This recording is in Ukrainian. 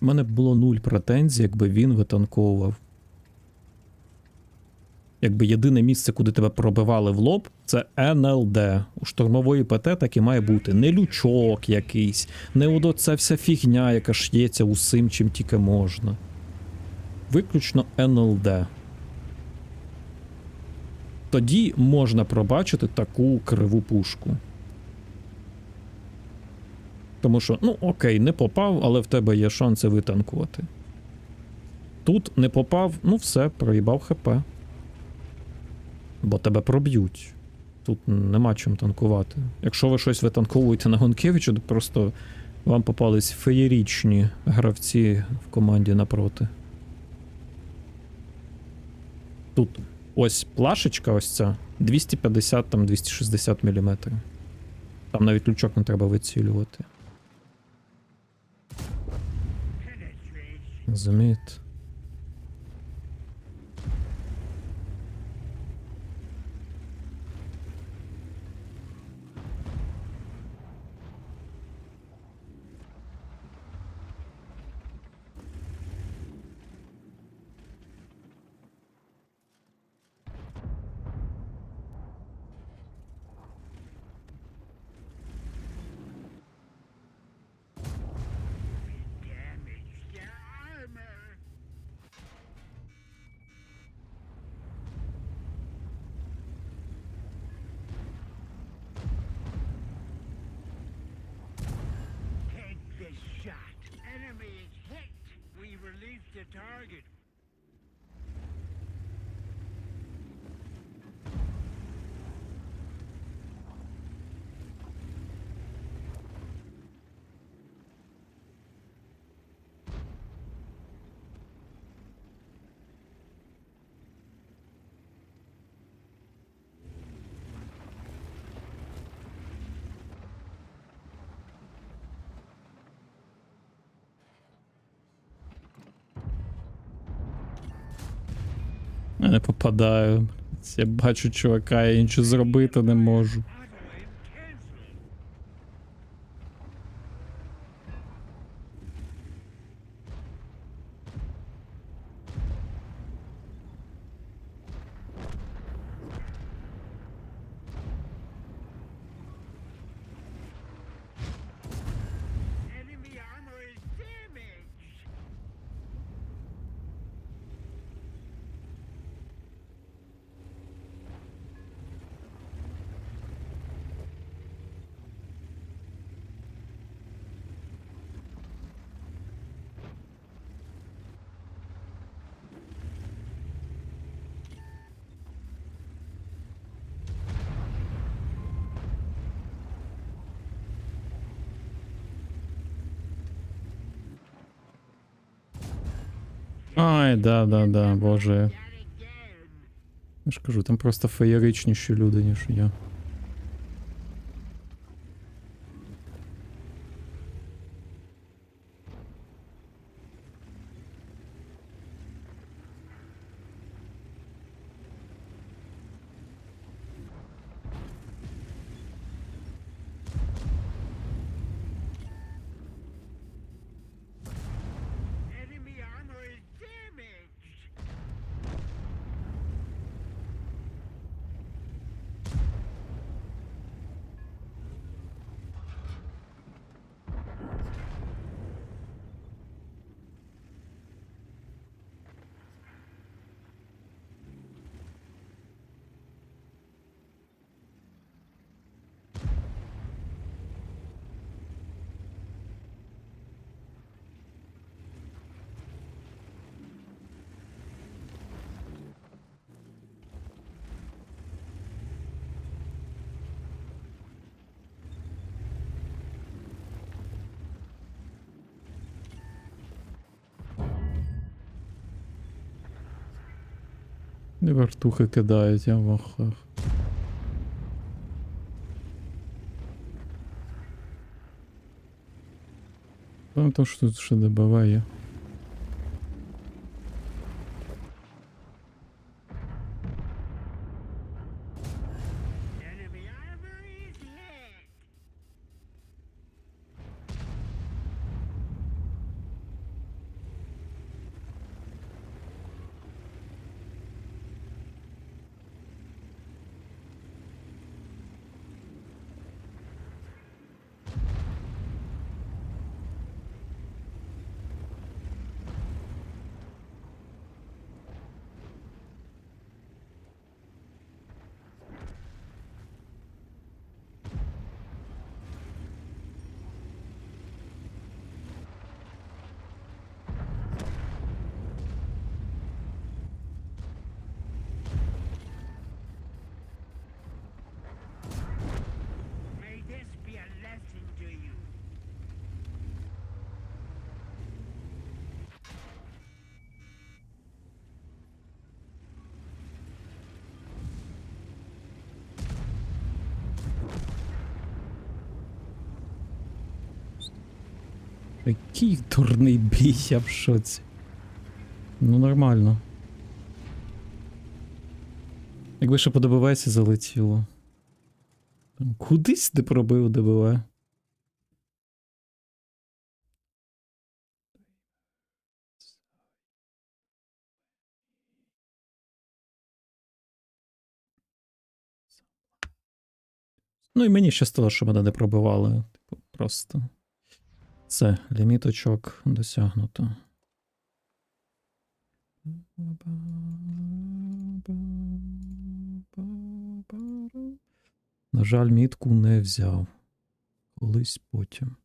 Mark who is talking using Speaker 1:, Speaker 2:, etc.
Speaker 1: У мене було нуль претензій, якби він витанковував. Якби єдине місце, куди тебе пробивали в лоб, це НЛД. У штурмової ПТ так і має бути. Не лючок якийсь, не одо ця вся фігня, яка ш'ється усім, чим тільки можна. Виключно НЛД. Тоді можна пробачити таку криву пушку. Тому що, ну окей, не попав, але в тебе є шанси витанкувати. Тут не попав, ну все, проїбав ХП. Бо тебе проб'ють. Тут нема чим танкувати. Якщо ви щось витанковуєте на Гонкевичу, то просто вам попались феєрічні гравці в команді напроти. Тут ось плашечка, ось ця 250 там 260 мм. Там навіть лючок не треба вицілювати.
Speaker 2: זמית. Target.
Speaker 1: Я не попадаю. Я бачу чувака, я нічого зробити не можу. Ай, да, да, да, боже. Я ж кажу, там просто феєричніші люди, ніж я. І вертухи кидають, я в ахах. Там то, що тут ще ДБВ. Який дурний бій, я в шоці. Ну, нормально. Якби ще по ДБВСі залетіло. Кудись не пробив ДБВ. Ну і мені щастило, що мене не пробивали. Типу, просто. Все, ліміт очок досягнуто. На жаль, мітку не взяв. Колись потім.